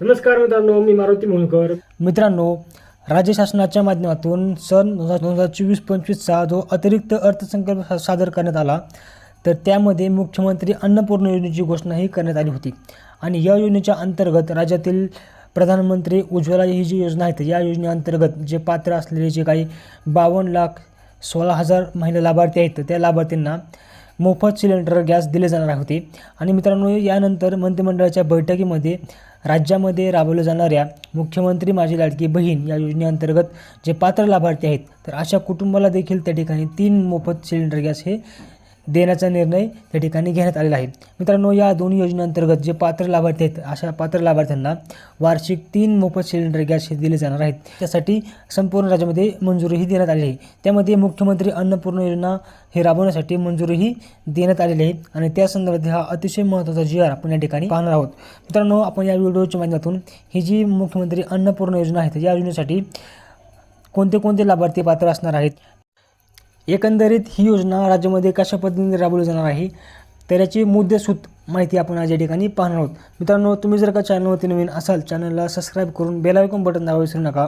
नमस्कार मित्रांनो मी मारुती मुळकर मित्रांनो राज्य शासनाच्या माध्यमातून सन दोन हजार दोन हजार चोवीस पंचवीसचा जो अतिरिक्त अर्थसंकल्प सादर करण्यात आला तर त्यामध्ये मुख्यमंत्री अन्नपूर्ण योजनेची घोषणाही करण्यात आली होती. आणि या योजनेच्या अंतर्गत राज्यातील प्रधानमंत्री उज्ज्वला ही जी योजना आहे या योजनेअंतर्गत जे पात्र असलेले जे काही बावन्न लाख सोळा हजार महिला लाभार्थी आहेत त्या लाभार्थींना मोफत सिलेंडर गॅस दिले जाणार होते. आणि मित्रांनो यानंतर मंत्रिमंडळाच्या बैठकीमध्ये राज्यामध्ये राबवल्या जाणाऱ्या मुख्यमंत्री माझी लाडकी बहीण या योजनेअंतर्गत जे पात्र लाभार्थी आहेत तर अशा कुटुंबाला देखील त्या ठिकाणी तीन मोफत सिलेंडर गॅस हे देण्याचा निर्णय त्या ठिकाणी घेण्यात आलेला आहे. मित्रांनो या दोन्ही योजनेअंतर्गत जे पात्र लाभार्थी आहेत अशा पात्र लाभार्थ्यांना वार्षिक तीन मोफत सिलेंडर गॅस हे दिले जाणार आहेत. त्यासाठी संपूर्ण राज्यामध्ये मंजुरीही देण्यात आलेली आहे. त्यामध्ये मुख्यमंत्री अन्नपूर्ण योजना हे राबवण्यासाठी मंजुरीही देण्यात आलेली आहे आणि त्या संदर्भात हा अतिशय महत्त्वाचा जी आर आपण या ठिकाणी पाहणार आहोत. मित्रांनो आपण या व्हिडिओच्या माध्यमातून ही जी मुख्यमंत्री अन्नपूर्ण योजना आहे या योजनेसाठी कोणते कोणते लाभार्थी पात्र असणार आहेत एकंदरीत ही योजना राज्यामध्ये कशा पद्धतीने राबवली जाणार आहे? तर याची मुद्देसूद माहिती आपण आज या ठिकाणी पाहणार आहोत. मित्रांनो तुम्ही जर का चॅनलवरती नवीन असाल चॅनलला सबस्क्राईब करून बेल आयकॉन बटन दाबा विसरू नका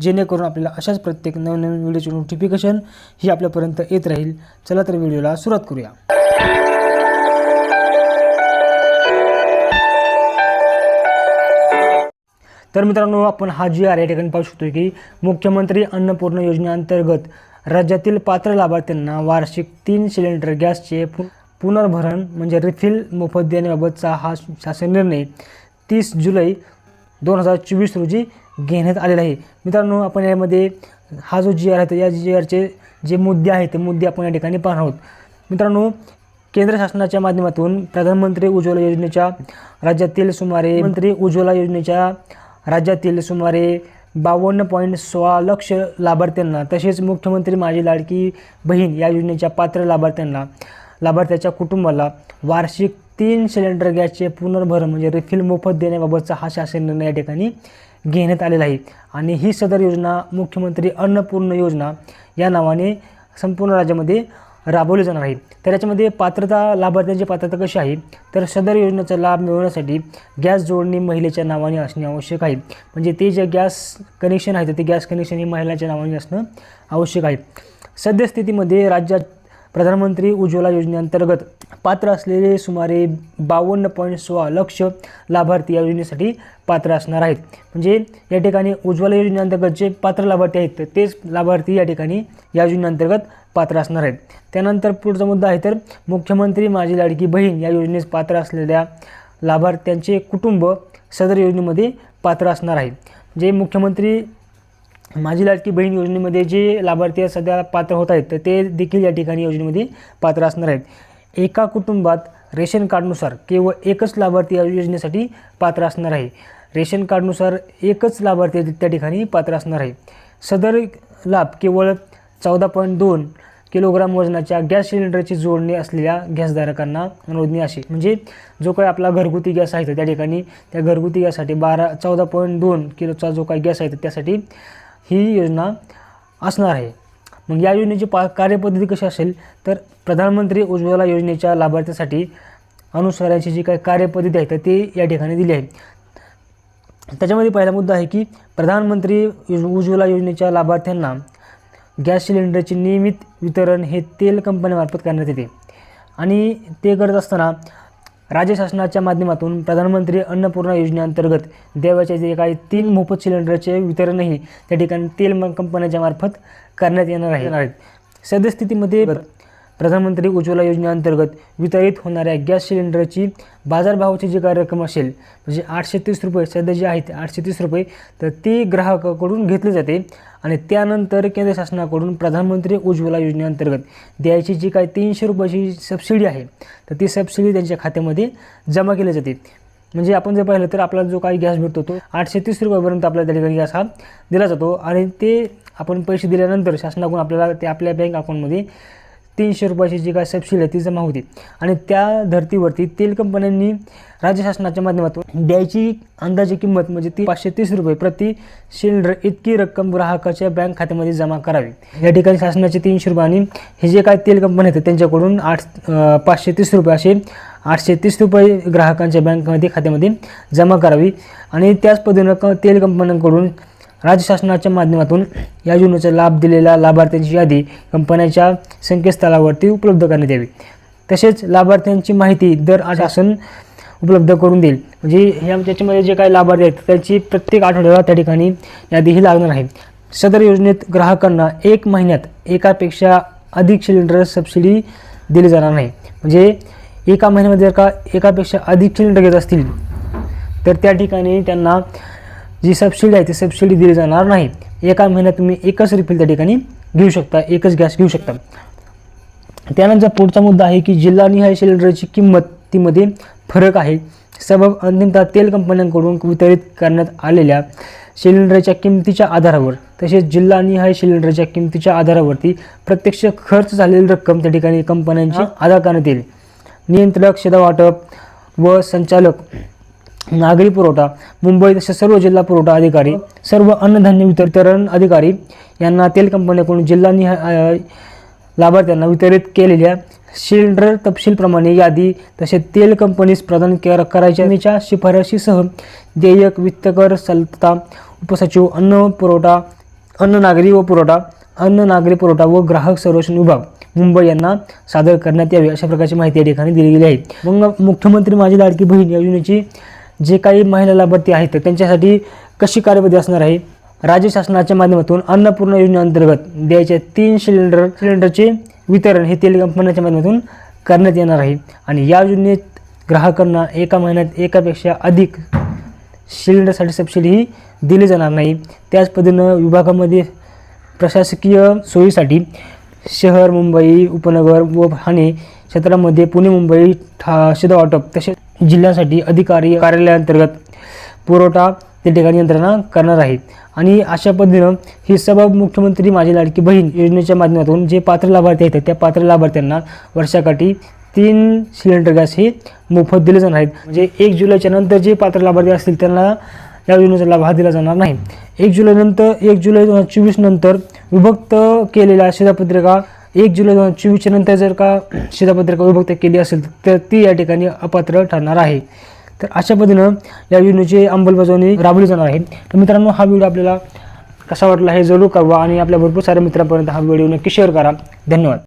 जेणेकरून आपल्याला अशाच प्रत्येक नवीन नवीन व्हिडिओची नोटिफिकेशन ही आपल्यापर्यंत येत राहील. चला तर व्हिडिओला सुरुवात करूया. तर मित्रांनो आपण हा जी आर या ठिकाणी पाहू शकतो की मुख्यमंत्री अन्नपूर्ण योजनेअंतर्गत राज्यातील पात्र लाभार्थ्यांना वार्षिक तीन सिलेंडर गॅसचे पु पुनर्भरण म्हणजे रिफिल मोफत देण्याबाबतचा हा शासन निर्णय तीस जुलै दोन हजार चोवीस रोजी घेण्यात आलेला आहे. मित्रांनो आपण यामध्ये हा जो जी आर आहे तर या जी आरचे जे मुद्दे आहेत ते मुद्दे आपण या ठिकाणी पाहणार आहोत. मित्रांनो केंद्र शासनाच्या माध्यमातून प्रधानमंत्री उज्ज्वला योजनेच्या राज्यातील सुमारे मंत्री उज्ज्वला योजनेच्या राज्यातील सुमारे बावन्न पॉईंट सोळा लक्ष लाभार्थ्यांना तसेच मुख्यमंत्री माझी लाडकी बहीण या योजनेच्या पात्र लाभार्थ्यांना लाभार्थ्याच्या कुटुंबाला वार्षिक तीन सिलेंडर गॅसचे पुनर्भरण म्हणजे रिफिल मोफत देण्याबाबतचा हा शासन निर्णय या ठिकाणी घेण्यात आलेला आहे. आणि ही सदर योजना मुख्यमंत्री अन्नपूर्ण योजना या नावाने संपूर्ण राज्यामध्ये राबवली जाणार आहे. तर याच्यामध्ये पात्रता लाभार्थ्यांची पात्रता कशी आहे? तर सदर योजनेचा लाभ मिळवण्यासाठी गॅस जोडणी महिलेच्या नावाने असणे आवश्यक आहे. म्हणजे ते जे गॅस कनेक्शन आहे तर ते गॅस कनेक्शन हे महिलाच्या नावाने असणं आवश्यक आहे. सद्यस्थितीमध्ये राज्यात प्रधानमंत्री उज्ज्वला योजनेअंतर्गत पात्र असलेले सुमारे बावन्न पॉईंट सोळा लक्ष लाभार्थी या योजनेसाठी पात्र असणार आहेत. म्हणजे या ठिकाणी उज्ज्वला योजनेअंतर्गत जे पात्र लाभार्थी आहेत तेच लाभार्थी या ठिकाणी या योजनेअंतर्गत पात्र असणार आहेत. त्यानंतर पुढचा मुद्दा आहे तर मुख्यमंत्री माझी लाडकी बहीण या योजनेस पात्र असलेल्या लाभार्थ्यांचे कुटुंब सदर योजनेमध्ये पात्र असणार आहे. जे मुख्यमंत्री माझी लाडकी बहीण योजनेमध्ये जे लाभार्थी सध्या पात्र होत आहेत तर ते देखील या ठिकाणी योजनेमध्ये पात्र असणार आहेत. एका कुटुंबात रेशन कार्डनुसार केवळ एकच लाभार्थी या योजनेसाठी पात्र असणार आहे. रेशन कार्डनुसार एकच लाभार्थी त्या ठिकाणी पात्र असणार आहे. सदर लाभ केवळ चौदा पॉईंट दोन किलोग्राम वजनाच्या गॅस सिलेंडरची जोडणी असलेल्या गॅसधारकांना नोंदणी अशी म्हणजे जो काही आपला घरगुती गॅस आहे तर त्या ठिकाणी त्या घरगुती गॅससाठी बारा चौदा पॉईंट दोन किलोचा जो काही गॅस आहे त्यासाठी ही योजना असणार आहे. मग या योजनेची पा कार्यपद्धती कशी असेल? तर प्रधानमंत्री उज्ज्वला योजनेच्या लाभार्थ्यासाठी अनुसारांची जी काही कार्यपद्धती आहे तर ती या ठिकाणी दिली आहे. त्याच्यामध्ये पहिला मुद्दा आहे की प्रधानमंत्री उज्ज्वला योजनेच्या लाभार्थ्यांना गॅस सिलेंडरचे नियमित वितरण हे तेल कंपनीमार्फत करण्यात येते. आणि ते करत असताना राज्य शासनाच्या माध्यमातून प्रधानमंत्री अन्नपूर्णा योजनेअंतर्गत देवाचे जे काही तीन मोफत सिलेंडरचे वितरणही त्या ठिकाणी तेल कंपन्याच्या मार्फत करण्यात येणार आहे. येणार आहेत. सद्यस्थितीमध्ये प्रधानमंत्री उज्ज्वला योजनेअंतर्गत वितरित होणाऱ्या गॅस सिलेंडरची बाजारभावाची जी काय रक्कम असेल म्हणजे आठशे तीस रुपये सध्या जे आहेत आठशे तीस रुपये तर ती ग्राहकाकडून घेतली जाते. आणि त्यानंतर केंद्र शासनाकडून प्रधानमंत्री उज्ज्वला योजनेअंतर्गत द्यायची जी काय तीनशे रुपयाची सबसिडी आहे तर ती सबसिडी त्यांच्या खात्यामध्ये जमा केली जाते. म्हणजे आपण जर पाहिलं तर आपला जो काही गॅस भेटतो तो आठशे तीस रुपयापर्यंत आपल्या त्या ठिकाणी गॅस हा दिला जातो. आणि ते आपण पैसे दिल्यानंतर शासनाकडून आपल्याला ते आपल्या बँक अकाउंटमध्ये तीनशे रुपयाची जी काय सबसिडी आहे ती जमा होती. आणि त्या धर्तीवरती तेल कंपन्यांनी राज्य शासनाच्या माध्यमातून द्यायची अंदाजे किंमत म्हणजे ती पाचशे तीस रुपये प्रति सिलेंडर इतकी रक्कम ग्राहकाच्या बँक खात्यामध्ये जमा करावी. या ठिकाणी शासनाचे तीनशे रुपये आणि हे जे काय तेल कंपनी आहेत त्यांच्याकडून आठ पाचशे तीस रुपये असे आठशे तीस रुपये ग्राहकांच्या बँकमध्ये खात्यामध्ये जमा करावी. आणि त्याच पद्धतीनं क तेल कंपन्यांकडून राज्य शासनाच्या माध्यमातून या योजनेचा लाभ दिलेल्या लाभार्थ्यांची यादी कंपन्यांच्या संकेतस्थळावरती उपलब्ध करण्यात यावी. तसेच लाभार्थ्यांची माहिती दर शासन उपलब्ध करून देईल. म्हणजे ह्या त्याच्यामध्ये जे काही लाभार्थी आहेत त्यांची प्रत्येक आठवड्याला त्या ठिकाणी यादीही लागणार आहे. सदर योजनेत ग्राहकांना एक महिन्यात एकापेक्षा अधिक सिलेंडर सबसिडी दिली जाणार नाही. म्हणजे एका महिन्यामध्ये जर का एकापेक्षा अधिक सिलेंडर घेत असतील तर त्या ठिकाणी त्यांना जी सबसिडी आहे ती सबसिडी दिली जाणार नाही. एका महिन्यात तुम्ही एकच रिफिल त्या ठिकाणी घेऊ शकता एकच गॅस घेऊ शकता. त्यानंतर पुढचा मुद्दा आहे की जिल्हानिहाय सिलेंडरची किंमत तीमध्ये फरक आहे. सबब अंतिमतः तेल कंपन्यांकडून वितरित करण्यात आलेल्या सिलेंडरच्या किमतीच्या आधारावर तसेच जिल्हानिहाय सिलेंडरच्या किमतीच्या आधारावरती प्रत्यक्ष खर्च झालेली रक्कम त्या ठिकाणी कंपन्यांची अदा करण्यात येईल. नियंत्रक शिधा वाटप व संचालक नागरी पुरवठा मुंबई तसेच सर्व जिल्हा पुरवठा अधिकारी सर्व अन्नधान्य वितरण अधिकारी यांना तेल कंपन्याकडून जिल्हानिहाय लाभार्थ्यांना वितरित केलेल्या सिलेंडर तपशीलप्रमाणे यादी तसेच तेल कंपनीस प्रदान करायच्या शिफारशीसह देयक वित्तकर सलता उपसचिव अन्न पुरवठा अन्न नागरी व पुरवठा अन्न नागरी पुरवठा व ग्राहक संरक्षण विभाग मुंबई यांना सादर करण्यात यावी अशा प्रकारची माहिती या ठिकाणी दिली गेली आहे. मग मुख्यमंत्री माझी लाडकी बहीण या योजनेची जे काही महिला लाभार्थी आहेत तर त्यांच्यासाठी कशी कार्यपद्धती असणार आहे? राज्य शासनाच्या माध्यमातून अन्नपूर्ण योजनेअंतर्गत द्यायचे तीन सिलेंडर सिलेंडरचे वितरण हे तेल कंपन्यांच्या माध्यमातून करण्यात येणार आहे. आणि या योजनेत ग्राहकांना एका महिन्यात एकापेक्षा अधिक सिलेंडरसाठी सबसिडी ही दिली जाणार नाही. त्याच पद्धतीनं विभागामध्ये प्रशासकीय सोयीसाठी शहर मुंबई उपनगर व ठाणे क्षेत्रामध्ये पुणे मुंबई ठा शिदा वाटप तसेच जिल्ह्यासाठी अधिकारी कार्यालयाअंतर्गत पुरवठा त्या ठिकाणी यंत्रणा करणार आहे. आणि अशा पद्धतीनं ही सबब मुख्यमंत्री माझी लाडकी बहीण योजनेच्या माध्यमातून जे पात्र लाभार्थी आहेत त्या पात्र लाभार्थ्यांना वर्षाकाठी तीन सिलेंडर गॅस हे मोफत दिले जाणार आहेत. म्हणजे एक जुलैच्या नंतर जे पात्र लाभार्थी असतील त्यांना या योजनेचा लाभ हा दिला जाणार नाही. एक जुलैनंतर एक जुलै दोन हजार चोवीस नंतर विभक्त केलेल्या शिधापत्रिका एक जुलै दोन हजार चोवीसच्या नंतर जर का शिधापत्रिका विभक्त केली असेल तर ती या ठिकाणी अपात्र ठरणार आहे. तर अशा पद्धतीनं या योजनेची अंमलबजावणी राबवली जाणार आहे. तर मित्रांनो हा व्हिडिओ आपल्याला कसा वाटला हे जरूर कळवा आणि आपल्या भरपूर साऱ्या मित्रांपर्यंत हा व्हिडिओ नक्की शेअर करा. धन्यवाद.